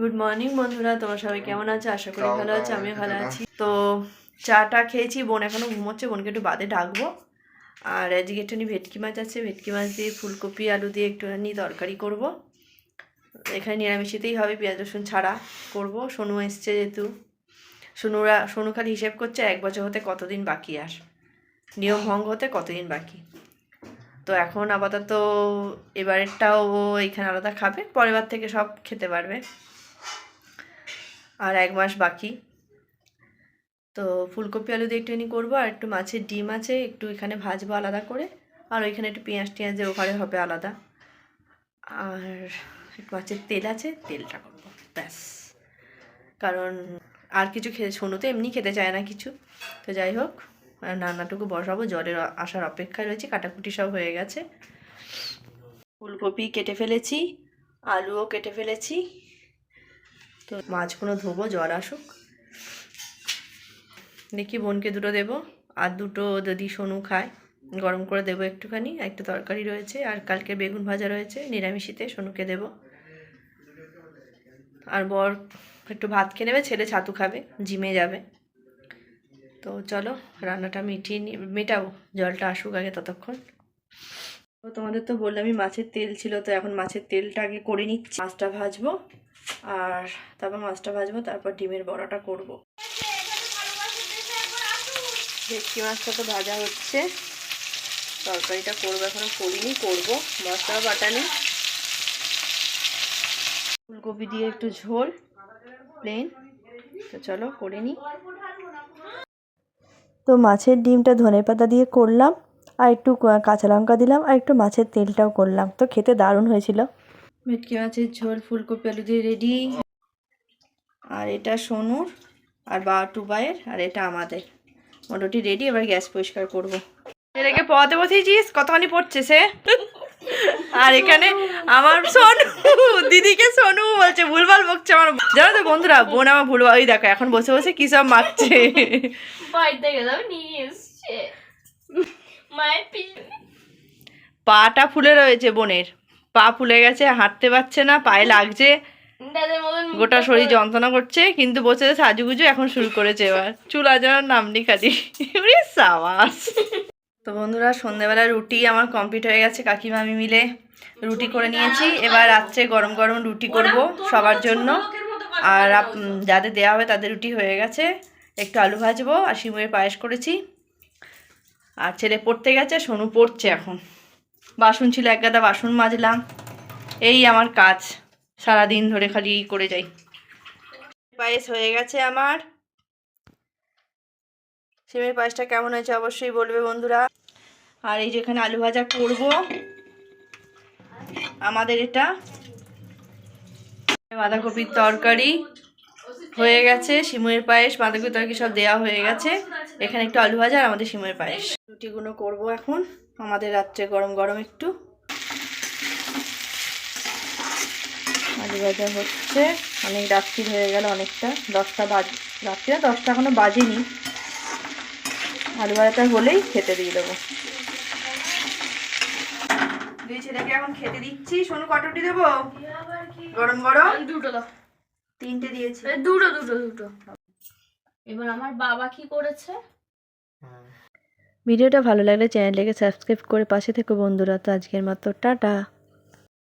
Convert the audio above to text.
Good morning বন্ধুরা। তোমরা সবাই কেমন আছো? আশা করি ভালো আছো আমিও ভালো আছি। তো চাটা খেয়েছি বোন এখনও ঘুমোচ্ছে বোনকে একটু বাদে ডাকবো। আর আজকে একটুখানি ভেটকি মাছ আছে ভেটকি মাছ দিয়ে ফুলকপি আলু দিয়ে একটুখানি তরকারি করব। এখানে নিরামিষিতেই হবে পেঁয়াজ রসুন ছাড়া করব। সোনু এসছে যেহেতু। সোনুরা সোনু খালি হিসেব করছে এক বছর হতে কতদিন বাকি আর? নিয়ম ভঙ্গ হতে কতদিন বাকি? তো এখন আপাতত এবারেরটাও ও এখানে আলাদা খাবে পরের বার থেকে সব খেতে পারবে। আর এক মাস বাকি। তো ফুলকপি আলু দিয়ে একটুখানি করব, আর একটু মাছের ডিম আছে, একটু এখানে ভাজবো আলাদা করে, আর ওইখানে একটু পেঁয়াজ টিয়াজ দিয়ে ওখানে হবে আলাদা। আর একটু মাছের তেল আছে, তেলটা করব, ব্যাস। কারণ আর কিছু খেতে শোনো তো এমনি খেতে চায় না কিছু। তো যাই হোক রান্নাটুকু বসাবো, জলের আসার অপেক্ষায় রয়েছে, কাটাকুটি সব হয়ে গেছে। ফুলকপি কেটে ফেলেছি, আলুও কেটে ফেলেছি তো মাছগুলো ধোবো, জল আসুক। দেখি বোনকে দুটো দেবো, আর দুটো যদি সোনু খায়, গরম করে দেবো একটুখানি, একটু তরকারি রয়েছে, আর কালকে বেগুন ভাজা রয়েছে, নিরামিষিতে সোনুকে দেবো। আর বর একটু ভাত খেয়ে নেবে, ছেলে ছাতু খাবে, জিমে যাবে। তো চলো, রান্নাটা মিটিয়ে নি, মেটাবো, জলটা আসুক আগে ততক্ষণ। তো তোমাদের তো বললামই মাছের তেল ছিল, তো এখন মাছের তেলটা আগে করে নিচ্ছি। মাছটা ভাজবো, আর তারপর মাছটা ভাজবো, তারপর ডিমের বড়াটা করব। ভেটকি মাছটা তো ভাজা হচ্ছে। তরকারিটা করব, এখনও করিনি, করব। মশলা বাটা নেই ফুলকপি দিয়ে একটু ঝোল প্লেন তো চলো, করে নিই তো মাছের ডিমটা ধনে পাতা দিয়ে করলাম। আর একটু কাঁচা লঙ্কা দিলাম আর একটু মাছের তেলটাও করলাম। তো খেতে দারুণ হয়েছিল। ভেটকি মাছের ঝোল ফুলকপি আলু দিয়ে রেডি আর এটা সোনুর আর বা টুবাইয়ের আর এটা আমাদের। মোটামুটি রেডি এবার গ্যাস পরিষ্কার করব। ছেলেকে পড়াতে বসেছিস? কতখানি পড়ছে সে? আর এখানে আমার সোনু দিদিকে সোনু বলছে ভুলভাল বকছে আমার জানো তো বন্ধুরা বোন আমার ভুলভাল ওই দেখো এখন বসে বসে কি সব মাখছে বাড়িতে গেলাম নিয়ে এসছে। পাটা ফুলে রয়েছে বোনের। পা ফুলে গেছে হাঁটতে পারছে না পায়ে লাগছে। গোটা শরীর যন্ত্রণা করছে কিন্তু বসে সাজুগুজু এখন শুরু করেছে এবার। চুল আজানোর নাম খালি। সাবাস। তো বন্ধুরা সন্ধ্যেবেলা রুটি আমার কমপ্লিট হয়ে গেছে কাকিমা আমি মিলে রুটি করে নিয়েছি। এবার রাত্রে গরম গরম রুটি করব সবার জন্য। আর যাদের দেওয়া হবে তাদের রুটি হয়ে গেছে। একটু আলু ভাজবো আর শিমের পায়েস করেছি। আর ছেলে পড়তে গেছে, সোনু পড়ছে এখন। বাসন ছিল এক গাদা বাসন মাজলাম। এই আমার কাজ সারা দিন ধরে খালি করে যাই। পায়েস হয়ে গেছে আমার। সিমের পায়েসটা কেমন হয়েছে অবশ্যই বলবে বন্ধুরা। আর এই যেখানে আলু ভাজা করব। আমাদের এটা বাঁধাকপির তরকারি। হয়ে গেছে সিমের পায়েস বাঁধাকপির তরকারি সব দেওয়া হয়ে গেছে। এখানে একটু আলু ভাজা আর আমাদের সিমের পায়েস। রুটিগুলো করব এখন। আমাদের রাত্রে গরম গরম একটু। আলু ভাজা হচ্ছে। অনেক রাত্রি হয়ে গেল, অনেকটা। দশটা বাজ রাত্রি না দশটা এখনও বাজেনি। আলু ভাজাটা হলেই খেতে দিয়ে দেবো। দুই ছেলেকে এখন খেতে দিচ্ছি। শোনো কটটি দেবো? গরম গরম? দুটো দাও। তিনটে দিয়েছি। দুটো দুটো দুটো। এবার আমার বাবা কি করেছে? ভিডিওটা ভালো লাগলে চ্যানেলটাকে সাবস্ক্রাইব করে পাশে থেকো বন্ধুরা। তো আজকের মতো টাটা।